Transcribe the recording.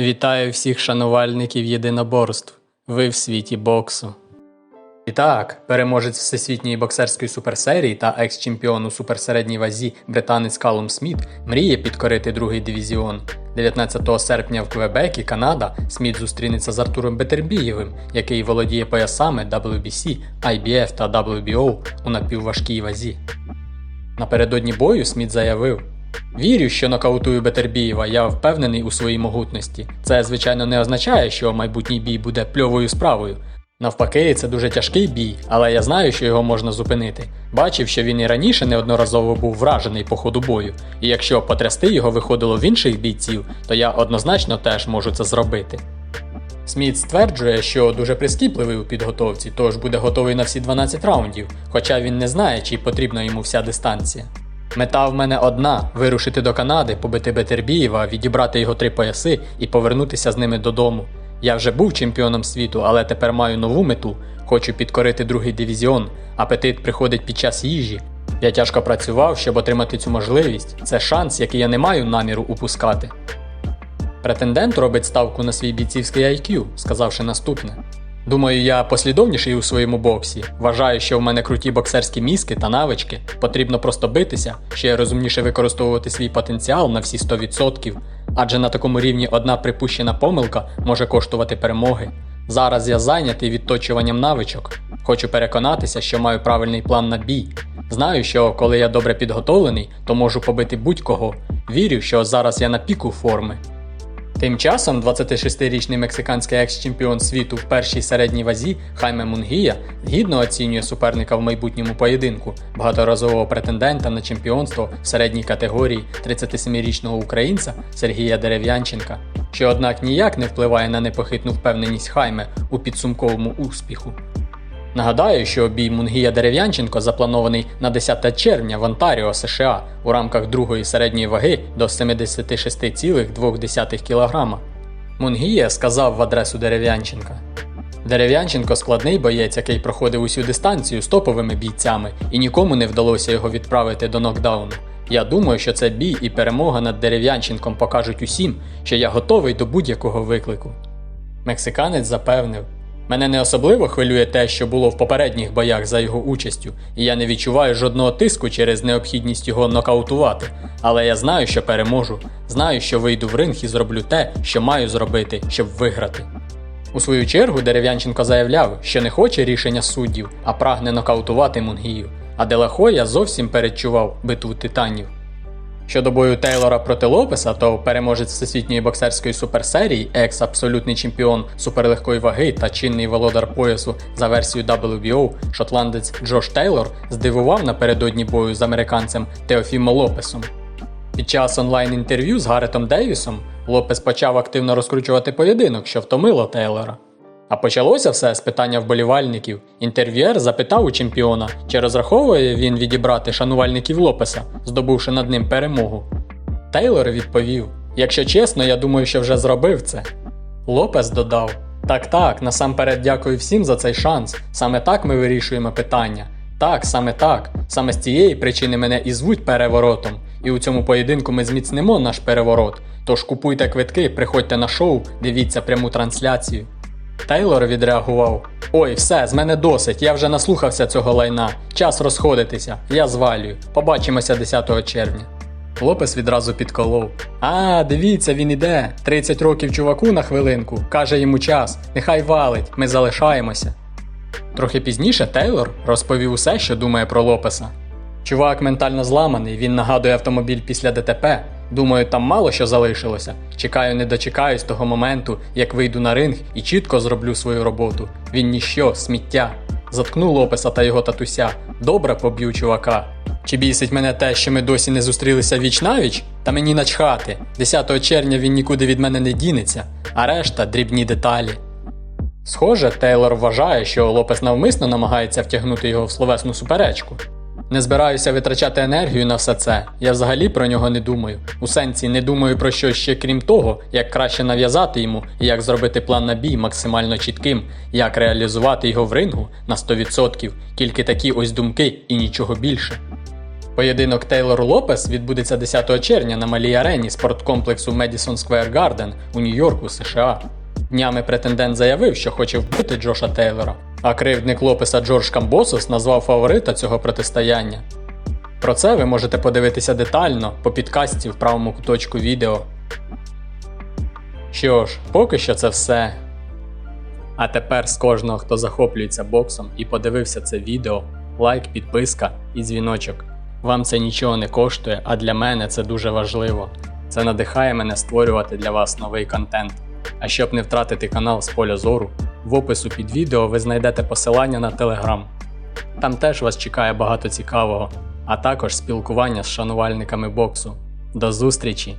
Вітаю всіх шанувальників єдиноборств. Ви в світі боксу. І так, переможець всесвітньої боксерської суперсерії та екс-чемпіон у суперсередній вазі британець Калум Сміт мріє підкорити другий дивізіон. 19 серпня в Квебекі, Канада, Сміт зустрінеться з Артуром Бетербієвим, який володіє поясами WBC, IBF та WBO у напівважкій вазі. Напередодні бою Сміт заявив: Вірю, що нокаутую Бетербієва, я впевнений у своїй могутності. Це, звичайно, не означає, що майбутній бій буде пльовою справою. Навпаки, це дуже тяжкий бій, але я знаю, що його можна зупинити. Бачив, що він і раніше неодноразово був вражений по ходу бою, і якщо потрясти його виходило в інших бійців, то я однозначно теж можу це зробити. Сміт стверджує, що дуже прискіпливий у підготовці, тож буде готовий на всі 12 раундів, хоча він не знає, чи потрібна йому вся дистанція. Мета в мене одна вирушити до Канади, побити Бетербієва, відібрати його три пояси і повернутися з ними додому. Я вже був чемпіоном світу, але тепер маю нову мету. Хочу підкорити другий дивізіон. Апетит приходить під час їжі. Я тяжко працював, щоб отримати цю можливість. Це шанс, який я не маю наміру упускати. Претендент робить ставку на свій бійцівський IQ, сказавши наступне. Думаю, я послідовніший у своєму боксі. Вважаю, що в мене круті боксерські мізки та навички. Потрібно просто битися, ще розумніше використовувати свій потенціал на всі 100%, адже на такому рівні одна припущена помилка може коштувати перемоги. Зараз я зайнятий відточуванням навичок. Хочу переконатися, що маю правильний план на бій. Знаю, що коли я добре підготовлений, то можу побити будь-кого. Вірю, що зараз я на піку форми. Тим часом 26-річний мексиканський екс-чемпіон світу в першій середній вазі Хайме Мунгія гідно оцінює суперника в майбутньому поєдинку, багаторазового претендента на чемпіонство в середній категорії 37-річного українця Сергія Дерев'янченка, що однак ніяк не впливає на непохитну впевненість Хайме у підсумковому успіху. Нагадаю, що бій Мунгія Дерев'янченко запланований на 10 червня в Онтаріо, США у рамках другої середньої ваги до 76,2 кг. Мунгія сказав в адресу Дерев'янченка. Дерев'янченко складний боєць, який проходив усю дистанцію з топовими бійцями, і нікому не вдалося його відправити до нокдауну. Я думаю, що це бій і перемога над Дерев'янченком покажуть усім, що я готовий до будь-якого виклику. Мексиканець запевнив. Мене не особливо хвилює те, що було в попередніх боях за його участю, і я не відчуваю жодного тиску через необхідність його нокаутувати. Але я знаю, що переможу, знаю, що вийду в ринг і зроблю те, що маю зробити, щоб виграти. У свою чергу Дерев'янченко заявляв, що не хоче рішення суддів, а прагне нокаутувати Мунгію. А Делахоя зовсім передчував битву титанів. Щодо бою Тейлора проти Лопеса, то переможець всесвітньої боксерської суперсерії, екс-абсолютний чемпіон суперлегкої ваги та чинний володар поясу за версією WBO, шотландець Джош Тейлор здивував напередодні бою з американцем Теофімо Лопесом. Під час онлайн-інтерв'ю з Гаретом Дейвісом Лопес почав активно розкручувати поєдинок, що втомило Тейлора. А почалося все з питання вболівальників. Інтерв'єр запитав у чемпіона, чи розраховує він відібрати шанувальників Лопеса, здобувши над ним перемогу. Тейлор відповів: Якщо чесно, я думаю, що вже зробив це. Лопес додав: Так, так, насамперед дякую всім за цей шанс. Саме так ми вирішуємо питання. Так, саме так. Саме з цієї причини мене і звуть переворотом. І у цьому поєдинку ми зміцнимо наш переворот. Тож купуйте квитки, приходьте на шоу, дивіться пряму трансляцію. Тейлор відреагував: Ой, все, з мене досить, я вже наслухався цього лайна. Час розходитися, я звалюю. Побачимося 10 червня. Лопес відразу підколов. А, дивіться, він іде. 30 років чуваку на хвилинку. Каже йому час. Нехай валить, ми залишаємося. Трохи пізніше Тейлор розповів усе, що думає про Лопеса. Чувак ментально зламаний, він нагадує автомобіль після ДТП. Думаю, там мало що залишилося. Чекаю, не дочекаюсь того моменту, як вийду на ринг і чітко зроблю свою роботу. Він ніщо, сміття. Заткну Лопеса та його татуся. Добре поб'ю чувака. Чи бісить мене те, що ми досі не зустрілися віч навіч? Та мені начхати. 10 червня він нікуди від мене не дінеться, а решта дрібні деталі. Схоже, Тейлор вважає, що Лопес навмисно намагається втягнути його в словесну суперечку. Не збираюся витрачати енергію на все це. Я взагалі про нього не думаю. У сенсі не думаю про що ще крім того, як краще нав'язати йому і як зробити план на бій максимально чітким, як реалізувати його в рингу на 100%, тільки такі ось думки і нічого більше. Поєдинок Тейлор Лопес відбудеться 10 червня на малій арені спорткомплексу Madison Square Garden у Нью-Йорку, США. Днями претендент заявив, що хоче вбити Джоша Тейлора, а кривдник Лопеса Джордж Камбосос назвав фаворита цього протистояння. Про це ви можете подивитися детально по підкасті в правому куточку відео. Що ж, поки що це все. А тепер з кожного, хто захоплюється боксом і подивився це відео, лайк, підписка і дзвіночок. Вам це нічого не коштує, а для мене це дуже важливо. Це надихає мене створювати для вас новий контент. А щоб не втратити канал з поля зору, в опису під відео ви знайдете посилання на телеграм. Там теж вас чекає багато цікавого, а також спілкування з шанувальниками боксу. До зустрічі!